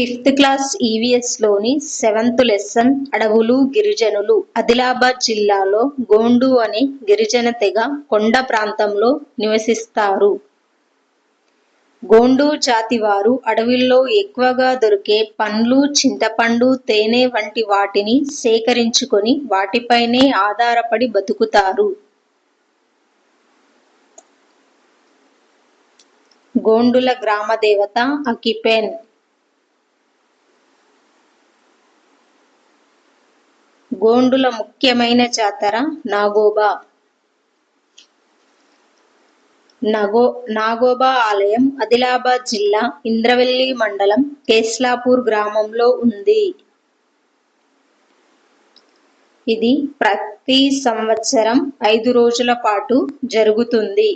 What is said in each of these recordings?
Fifth class ఈవీఎస్లోని seventh lesson అడవులు గిరిజనులు ఆదిలాబాద్ జిల్లాలో గోండు అనే గిరిజన తెగ కొండ ప్రాంతంలో నివసిస్తారు. గోండు జాతి వారు అడవుల్లో ఎక్కువగా దొరికే పండ్లు, చింతపండు, తేనె వంటి వాటిని సేకరించుకొని వాటిపైనే ఆధారపడి బతుకుతారు. గోండుల గ్రామ దేవత అకిపెన్. గోండుల ముఖ్యమైన జాతర నాగోబా. నగో నాగోబా ఆలయం ఆదిలాబాద్ జిల్లా ఇంద్రవెల్లి మండలం కేస్లాపూర్ గ్రామంలో ఉంది. ఇది ప్రతి సంవత్సరం ఐదు రోజుల పాటు జరుగుతుంది.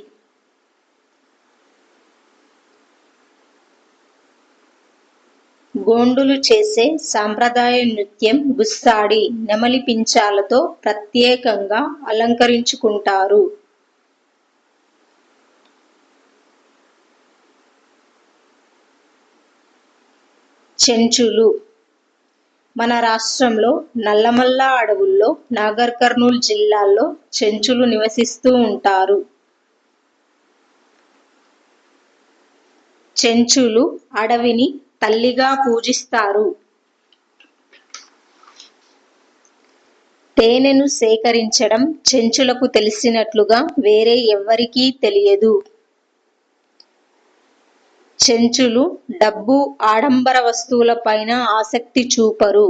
గోండులు చేసే సాంప్రదాయ నృత్యం గుస్సాడి. నెమలి పించాలతో ప్రత్యేకంగా అలంకరించుకుంటారు. చెంచులు మన రాష్ట్రంలో నల్లమల్ల అడవుల్లో నాగర్ కర్నూలు జిల్లాల్లో చెంచులు నివసిస్తూ ఉంటారు. చెంచులు అడవిని తల్లిగా పూజిస్తారు. తేనెను సేకరించడం చెంచులకు తెలిసినట్లుగా వేరే ఎవ్వరికీ తెలియదు. చెంచులు డబ్బు, ఆడంబర వస్తువుల పైన ఆసక్తి చూపరు.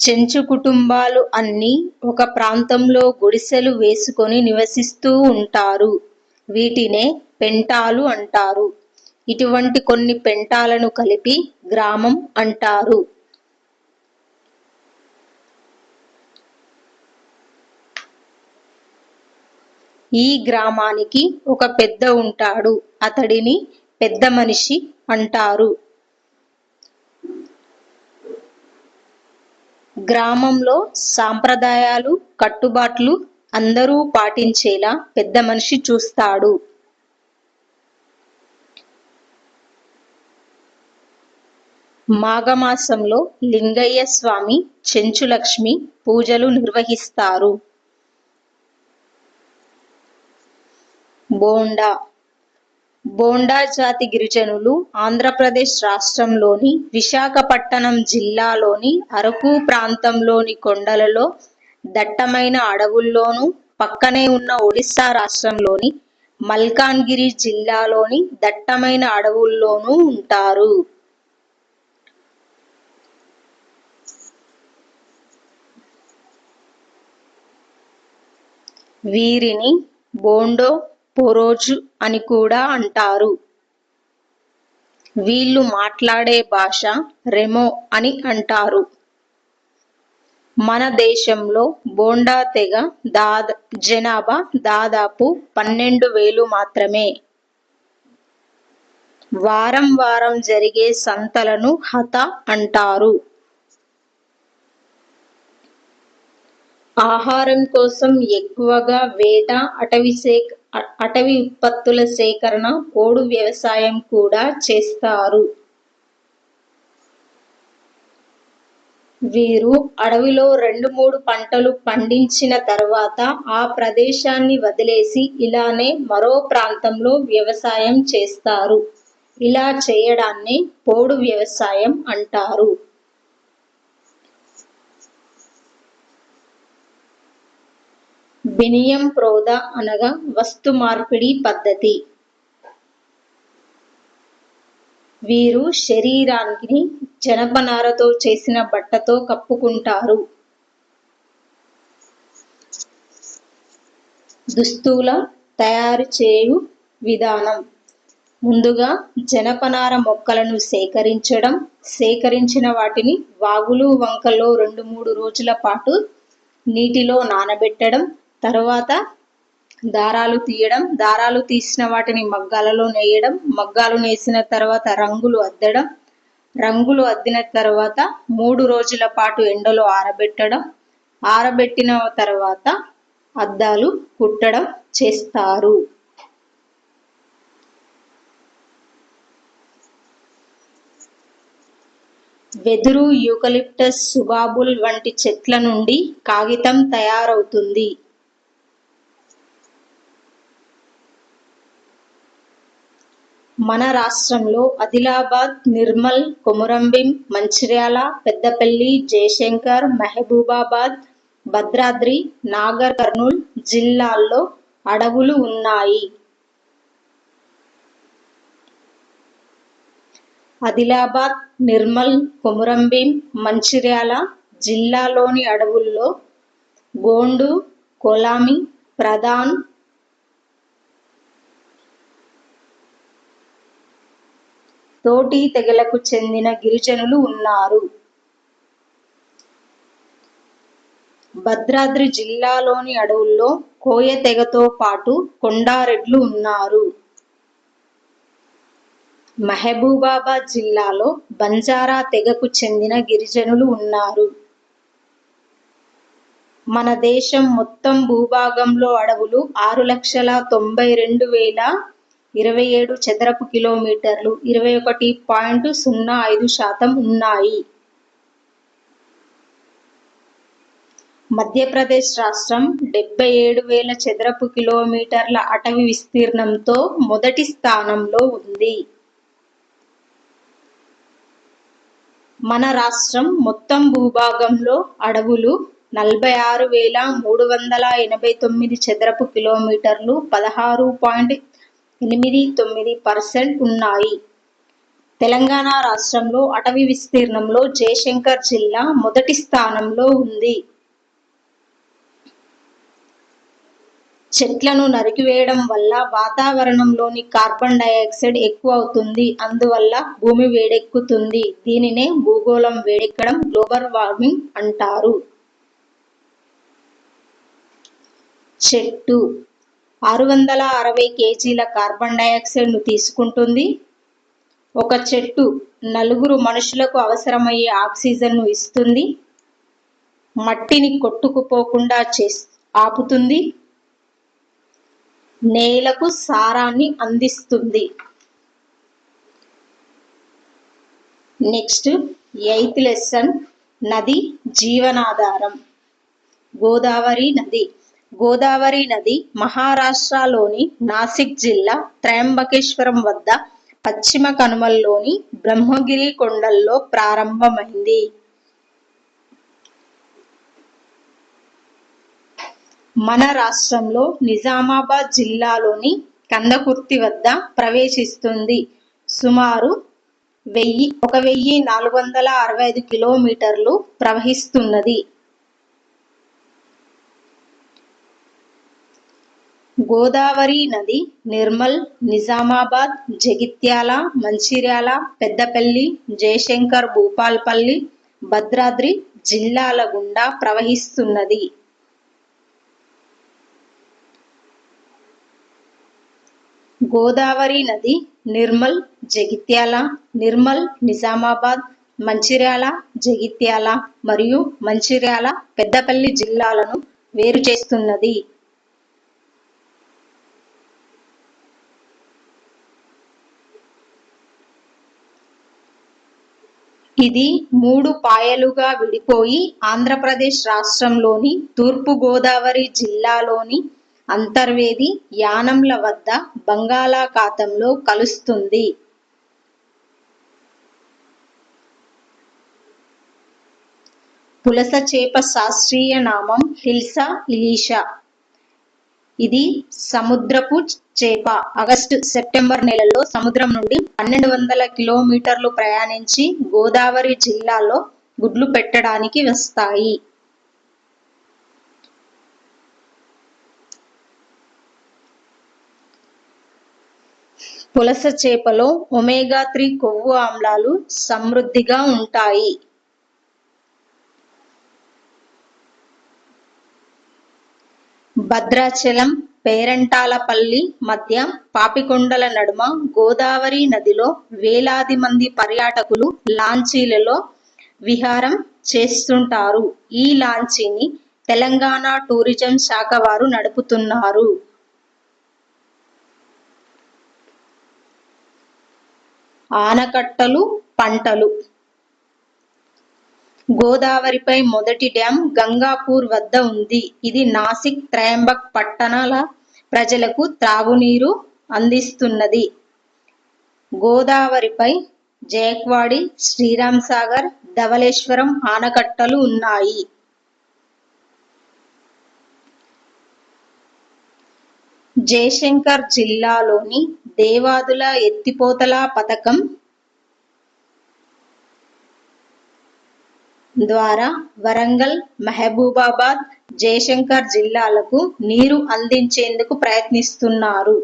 చెంచు కుటుంబాలు అన్నీ ఒక ప్రాంతంలో గుడిసెలు వేసుకొని నివసిస్తూ ఉంటారు. వీటినే పెంటాలు అంటారు. ఇటువంటి కొన్ని పెంటాలను కలిపి గ్రామం అంటారు. ఈ గ్రామానికి ఒక పెద్ద ఉంటాడు. అతడిని పెద్ద మనిషి అంటారు. గ్రామంలో సాంప్రదాయాలు, కట్టుబాట్లు అందరూ పాటించేలా పెద్ద మనిషి చూస్తాడు. మాఘమాసంలో లింగయ్య స్వామి, చెంచులక్ష్మి పూజలు నిర్వహిస్తారు. బోండా బోండా జాతి గిరిజనులు ఆంధ్రప్రదేశ్ రాష్ట్రంలోని విశాఖపట్టణం జిల్లాలోని అరకు ప్రాంతంలోని కొండలలో, దట్టమైన అడవుల్లోనూ, పక్కనే ఉన్న ఒడిస్సా రాష్ట్రంలోని మల్కాన్గిరి జిల్లాలోని దట్టమైన అడవుల్లోనూ ఉంటారు. వీరిని బోండో పొరోజు అని కూడా అంటారు. వీళ్ళు మాట్లాడే భాష రెమో అని అంటారు. మన దేశంలో బోండా తెగ దాదా జనాభా దాదాపు పన్నెండు వేలు మాత్రమే. వారం వారం జరిగే సంతలను హత అంటారు. ఆహారం కోసం ఎక్కువగా వేట, అటవీ సేక అటవీ ఉత్పత్తుల సేకరణ, పోడు వ్యవసాయం కూడా చేస్తారు. వీరు అడవిలో రెండు మూడు పంటలు పండించిన తర్వాత ఆ ప్రదేశాన్ని వదిలేసి ఇలానే మరో ప్రాంతంలో వ్యవసాయం చేస్తారు. ఇలా చేయడాన్ని పోడు వ్యవసాయం అంటారు. బినియం ప్రోద అనగా వస్తు మార్పిడి పద్ధతి. వీరు శరీరాన్ని జనపనారతో చేసిన బట్టతో కప్పుకుంటారు. దుస్తుల తయారు చేయు విధానం ముందుగా జనపనార మొక్కలను సేకరించడం, సేకరించిన వాటిని వాగులు, వంకల్లో రెండు మూడు రోజుల పాటు నీటిలో నానబెట్టడం, తరువాత దారాలు తీయడం దారాలు తీసిన వాటిని మగ్గాలలో నేయడం మగ్గాలు నేసిన తర్వాత రంగులు అద్దడం రంగులు అద్దిన తర్వాత మూడు రోజుల పాటు ఎండలో ఆరబెట్టడం ఆరబెట్టిన తర్వాత అద్దాలు కుట్టడం చేస్తారు. వెదురు యూకలిప్టస్ సుబాబుల్ వంటి చెట్ల నుండి కాగితం తయారవుతుంది. మన రాష్ట్రంలో ఆదిలాబాద్ నిర్మల్ కొమురంభీం మంచిర్యాల పెద్దపల్లి జయశంకర్ మహబూబాబాద్ భద్రాద్రి నాగర్ కర్నూల్ జిల్లాల్లో అడవులు ఉన్నాయి. ఆదిలాబాద్ నిర్మల్ కొమురంభీం మంచిర్యాల జిల్లాలోని అడవుల్లో గోండు కొలామి ప్రధాన్ తోటి తెగలకు చెందిన గిరిజనులు ఉన్నారు. భద్రాద్రి జిల్లాలోని అడవుల్లో కోయ తెగతో పాటు కొండారెడ్లు ఉన్నారు. మహబూబాబాద్ జిల్లాలో బంజారా తెగకు చెందిన గిరిజనులు ఉన్నారు. మన దేశం మొత్తం భూభాగంలో అడవులు ఆరు లక్షల తొంభై రెండు వేల ఇరవై ఏడు చదరపు కిలోమీటర్లు ఇరవై ఒకటి పాయింట్ సున్నా ఐదు శాతం ఉన్నాయి. మధ్యప్రదేశ్ రాష్ట్రం డెబ్బై ఏడు వేల చదరపు కిలోమీటర్ల అటవీ విస్తీర్ణంతో మొదటి స్థానంలో ఉంది. మన రాష్ట్రం మొత్తం భూభాగంలో అడవులు నలభై ఆరు వేల మూడు వందల ఎనభై తొమ్మిది చదరపు కిలోమీటర్లు పదహారు పాయింట్ ఎనిమిది తొమ్మిది పర్సెంట్ ఉన్నాయి. తెలంగాణ రాష్ట్రంలో అటవీ విస్తీర్ణంలో జయశంకర్ జిల్లా మొదటి స్థానంలో ఉంది. చెట్లను నరికివేయడం వల్ల వాతావరణంలోని కార్బన్ డైఆక్సైడ్ ఎక్కువ అవుతుంది. అందువల్ల భూమి వేడెక్కుతుంది. దీనినే భూగోళం వేడెక్కడం గ్లోబల్ వార్మింగ్ అంటారు. చెట్టు ఆరు వందల అరవై కేజీల కార్బన్ డయాక్సైడ్ను తీసుకుంటుంది. ఒక చెట్టు నలుగురు మనుషులకు అవసరమయ్యే ఆక్సిజన్ను ఇస్తుంది. మట్టిని కొట్టుకుపోకుండా చే ఆపుతుంది. నేలకు సారాన్ని అందిస్తుంది. నెక్స్ట్ ఎయిత్ లెసన్ నది జీవనాధారం. గోదావరి నది. గోదావరి నది మహారాష్ట్రలోని నాసిక్ జిల్లా త్రయంబకేశ్వరం వద్ద పశ్చిమ కనుమల్లోని బ్రహ్మగిరి కొండల్లో ప్రారంభమైంది. మన రాష్ట్రంలో నిజామాబాద్ జిల్లాలోని కందకుర్తి వద్ద ప్రవేశిస్తుంది. సుమారు వెయ్యి ఒక వెయ్యి నాలుగు వందల అరవై ఐదు కిలోమీటర్లు ప్రవహిస్తున్నది. గోదావరి నది నిర్మల్ నిజామాబాద్ జగిత్యాల మంచిర్యాల పెద్దపల్లి జయశంకర్ భూపాల్పల్లి భద్రాద్రి జిల్లాల గుండా ప్రవహిస్తున్నది. గోదావరి నది నిర్మల్ జగిత్యాల నిర్మల్ నిజామాబాద్ మంచిర్యాల జగిత్యాల మరియు మంచిర్యాల పెద్దపల్లి జిల్లాలను వేరు చేస్తున్నది ఇది మూడు పాయలుగా విడిపోయి ఆంధ్రప్రదేశ్ రాష్ట్రంలోని తూర్పు గోదావరి జిల్లాలోని అంతర్వేది యానంల వద్ద బంగాళాఖాతంలో కలుస్తుంది. పులస చేప శాస్త్రీయ నామం హిల్సా ఇలీషా. ఇది సముద్రపు చేప. ఆగస్టు సెప్టెంబర్ నెలలో సముద్రం నుండి పన్నెండు వందల కిలోమీటర్లు ప్రయాణించి గోదావరి జిల్లాలో గుడ్లు పెట్టడానికి వస్తాయి. పులస చేపలో ఒమేగా త్రీ కొవ్వు ఆమ్లాలు సమృద్ధిగా ఉంటాయి. భద్రాచలం పేరంటాలపల్లి మధ్య పాపికొండల నడుమ గోదావరి నదిలో వేలాది మంది పర్యాటకులు లాంచీలలో విహారం చేస్తుంటారు. ఈ లాంచీని తెలంగాణ టూరిజం శాఖ వారు నడుపుతున్నారు. ఆనకట్టలు పంటలు గోదావరిపై మొదటి డ్యాం గంగాపూర్ వద్ద ఉంది. ఇది నాసిక్ త్రయంబక్ పట్టణాల ప్రజలకు త్రాగునీరు అందిస్తున్నది. గోదావరిపై జయక్వాడి శ్రీరామ్ సాగర్ ధవళేశ్వరం ఆనకట్టలు ఉన్నాయి. జయశంకర్ జిల్లాలోని దేవాదుల ఎత్తిపోతల పథకం ద్వారా వరంగల్ మహబూబాబాద్ జయశంకర్ జిల్లాలకు నీరు అందించేందుకు ప్రయత్నిస్తున్నారు.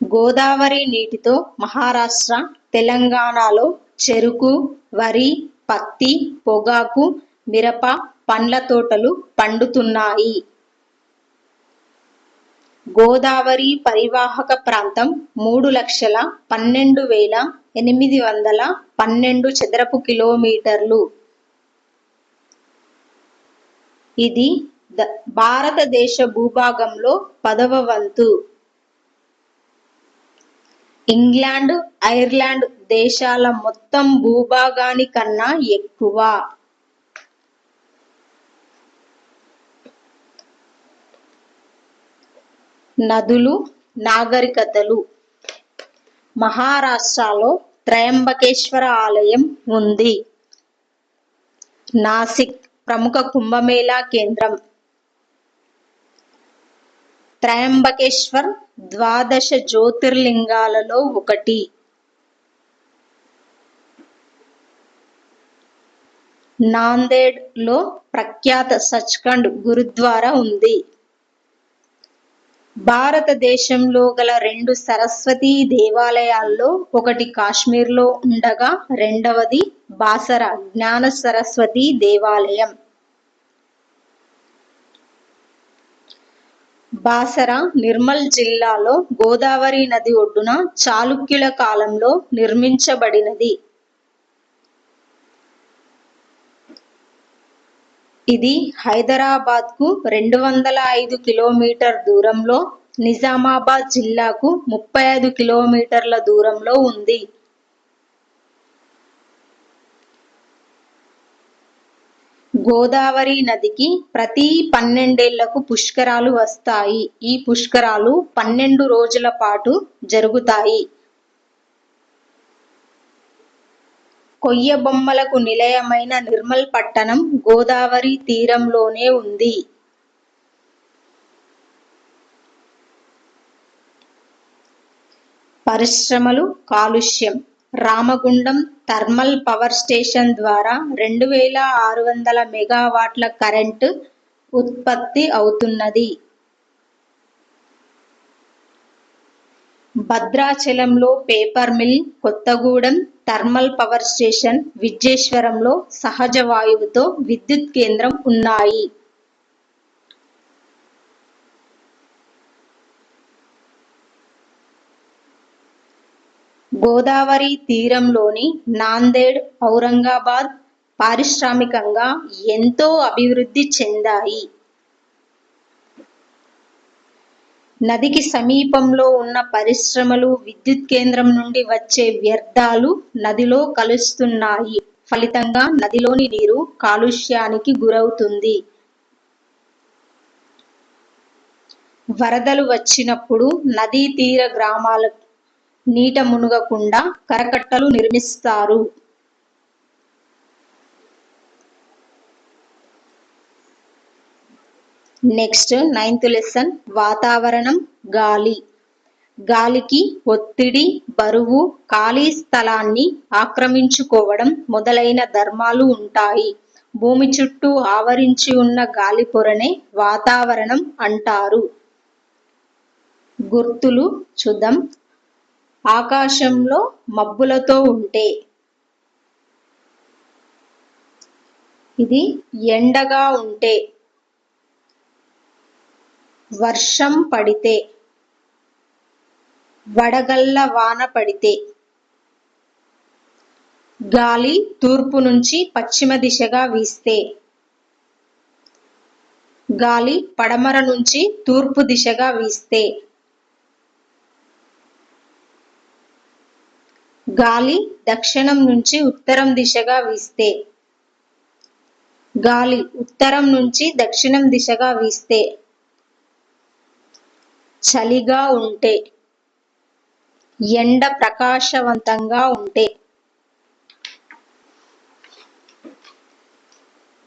గోదావరి నీటితో మహారాష్ట్ర తెలంగాణలో చెరుకు వరి పత్తి పొగాకు మిరప పండ్ల తోటలు పండుతున్నాయి. గోదావరి పరివాహక ప్రాంతం మూడు లక్షల పన్నెండు వేల ఎనిమిది వందల పన్నెండు చదరపు కిలోమీటర్లు. ఇది ద- భారతదేశ భూభాగంలో పదవ వంతు. ఇంగ్లాండ్ ఐర్లాండ్ దేశాల మొత్తం భూభాగానికన్నా ఎక్కువ. నదులు నాగరికతలు. మహారాష్ట్రలో త్రయంబకేశ్వర ఆలయం ఉంది. నాసిక్ ప్రముఖ కుంభమేళా కేంద్రం. త్రయంబకేశ్వర్ ద్వాదశ జ్యోతిర్లింగాలలో ఒకటి. నాందేడ్లో ప్రఖ్యాత సచ్ఖండ్ గురుద్వారా ఉంది. భారతదేశంలో గల రెండు సరస్వతీ దేవాలయాల్లో ఒకటి కాశ్మీర్లో ఉండగా రెండవది బాసర జ్ఞాన సరస్వతి దేవాలయం. బాసర నిర్మల్ జిల్లాలో గోదావరి నది ఒడ్డున చాళుక్యుల కాలంలో నిర్మించబడినది. ఇది హైదరాబాద్కు రెండు వందల ఐదు కిలోమీటర్ దూరంలో నిజామాబాద్ జిల్లాకు ముప్పై ఐదు కిలోమీటర్ల దూరంలో ఉంది. గోదావరి నదికి ప్రతి పన్నెండేళ్ళకు పుష్కరాలు వస్తాయి. ఈ పుష్కరాలు పన్నెండు రోజుల పాటు జరుగుతాయి. కొయ్య బొమ్మలకు నిలయమైన నిర్మల్ పట్టణం గోదావరి తీరంలోనే ఉంది. పరిశ్రమలు కాలుష్యం. రామగుండం థర్మల్ పవర్ స్టేషన్ ద్వారా రెండు వేల ఆరు వందల మెగావాట్ల కరెంటు ఉత్పత్తి అవుతున్నది. భద్రాచలంలో paper mill Kothagudem thermal power station విద్యేశ్వరంలో సహజ వాయువుతో విద్యుత్ కేంద్రం ఉన్నాయి. గోదావరి తీరంలోని నాందేడ్ ఔరంగాబాద్ పారిశ్రామికంగా ఎంతో అభివృద్ధి చెందాయి. నదికి సమీపంలో ఉన్న పరిశ్రమలు విద్యుత్ కేంద్రం నుండి వచ్చే వ్యర్థాలు నదిలో కలుస్తున్నాయి. ఫలితంగా నదిలోని నీరు కాలుష్యానికి గురవుతుంది. వరదలు వచ్చినప్పుడు నదీ తీర గ్రామాలకు నీట మునగకుండా కరకట్టలు నిర్మిస్తారు. నెక్స్ట్ నైన్త్ లెసన్ వాతావరణం గాలి. గాలికి ఒత్తిడి బరువు ఖాళీ స్థలాన్ని ఆక్రమించుకోవడం మొదలైన ధర్మాలు ఉంటాయి. భూమి చుట్టూ ఆవరించి ఉన్న గాలి పొరనే వాతావరణం అంటారు. గుర్తులు చూద్దాం. ఆకాశంలో మబ్బులతో ఉంటే. ఇది ఎండగా ఉంటే. వర్షం పడితే వడగళ్ళ వాన పడితే గాలి తూర్పు నుంచి పశ్చిమ దిశగా వీస్తే గాలి పడమర నుంచి తూర్పు దిశగా వీస్తే గాలి దక్షిణం నుంచి ఉత్తరం దిశగా వీస్తే గాలి ఉత్తరం నుంచి దక్షిణం దిశగా వీస్తే చలిగా ఉంటే ఎండ ప్రకాశవంతంగా ఉంటే.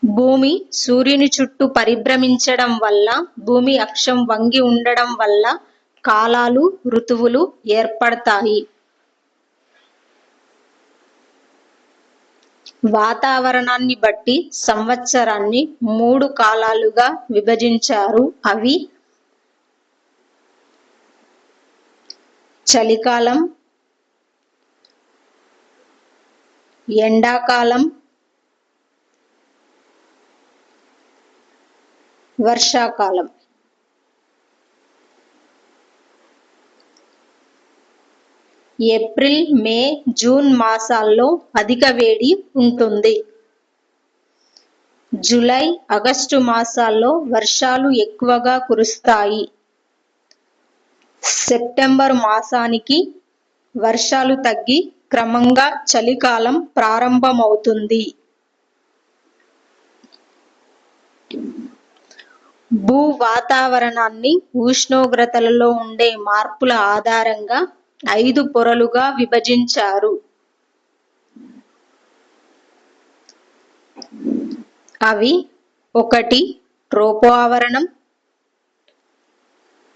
భూమి సూర్యుని చుట్టూ పరిభ్రమించడం వల్ల భూమి అక్షం వంగి ఉండడం వల్ల కాలాలు ఋతువులు ఏర్పడతాయి. వాతావరణాన్ని బట్టి సంవత్సరాన్ని మూడు కాలాలుగా విభజించారు అవి చలికాలం ఎండాకాలం వర్షాకాలం. ఏప్రిల్ మే జూన్ మాసాల్లో అధిక వేడి ఉంటుంది. జూలై ఆగస్టు మాసాల్లో వర్షాలు ఎక్కువగా కురుస్తాయి. సెప్టెంబర్ మాసానికి వర్షాలు తగ్గి క్రమంగా చలికాలం ప్రారంభమవుతుంది. భూ వాతావరణాన్ని ఉష్ణోగ్రతలలో ఉండే మార్పుల ఆధారంగా ఐదు పొరలుగా విభజించారు. అవి ఒకటి ట్రోపో ఆవరణం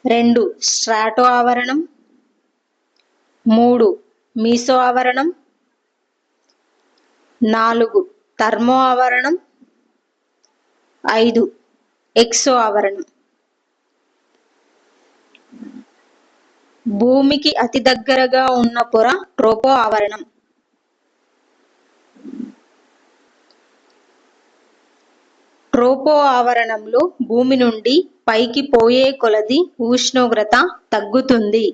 రెండు స్ట్రాటో ఆవరణం. మూడు మీసో ఆవరణం. నాలుగు థర్మో ఆవరణం. ఐదు ఎక్సో ఆవరణం. భూమికి అతి దగ్గరగా ఉన్న పొర ట్రోపో ఆవరణం. ట్రోపో ఆవరణంలో భూమి నుండి పైకి పోయే కొలది ఉష్ణోగ్రత తగ్గుతుంది.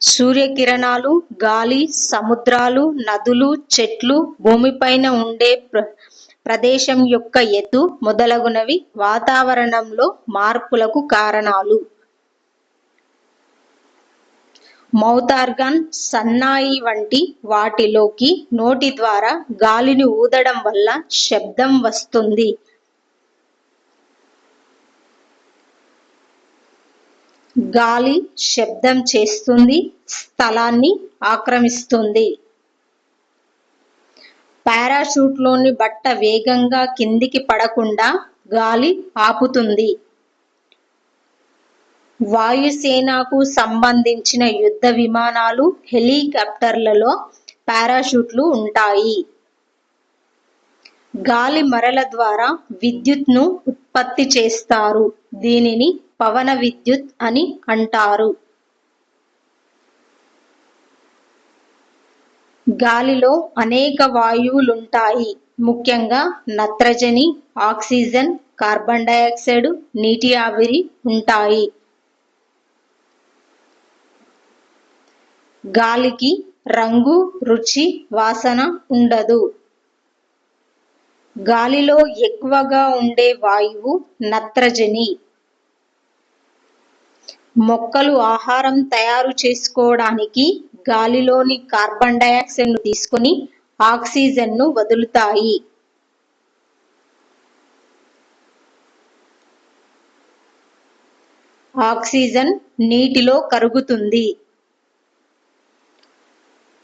సూర్యకిరణాలు గాలి సముద్రాలు నదులు చెట్లు భూమిపైన ఉండే ప్ర ప్రదేశం యొక్క ఎత్తు మొదలగునవి వాతావరణంలో మార్పులకు కారణాలు. మౌతార్గాన్ సన్నాయి వంటి వాటిలోకి నోటి ద్వారా గాలిని ఊదడం వల్ల శబ్దం వస్తుంది. గాలి శబ్దం చేస్తుంది స్థలాన్ని ఆక్రమిస్తుంది. పారాషూట్లోని బట్ట వేగంగా కిందికి పడకుండా గాలి ఆపుతుంది. వాయుసేనకు సంబంధించిన యుద్ధ విమానాలు హెలికాప్టర్లలో పారాషూట్లు ఉంటాయి. గాలి మరల ద్వారా విద్యుత్ను ఉత్పత్తి చేస్తారు. దీనిని పవన విద్యుత్ అని అంటారు. గాలిలో అనేక వాయువులుంటాయి. ముఖ్యంగా నత్రజని ఆక్సిజన్ కార్బన్ డైఆక్సైడ్ నీటి ఆవిరి ఉంటాయి. గాలికి రంగు రుచి వాసన ఉండదు. గాలిలో ఎక్కువగా ఉండే వాయువు నత్రజని. మొక్కలు ఆహారం తయారు చేసుకోవడానికి గాలిలోని కార్బన్ డయాక్సైడ్ను తీసుకొని ఆక్సిజన్ను వదులుతాయి. ఆక్సిజన్ నీటిలో కరుగుతుంది.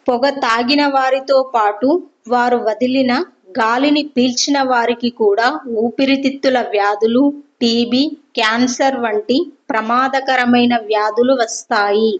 పొగ తాగిన వారితో పాటు వారు వదిలిన గాలిని పీల్చిన వారికి కూడా ఊపిరితిత్తుల వ్యాధులు టీబీ క్యాన్సర్ వంటి ప్రమాదకరమైన వ్యాధులు వస్తాయి.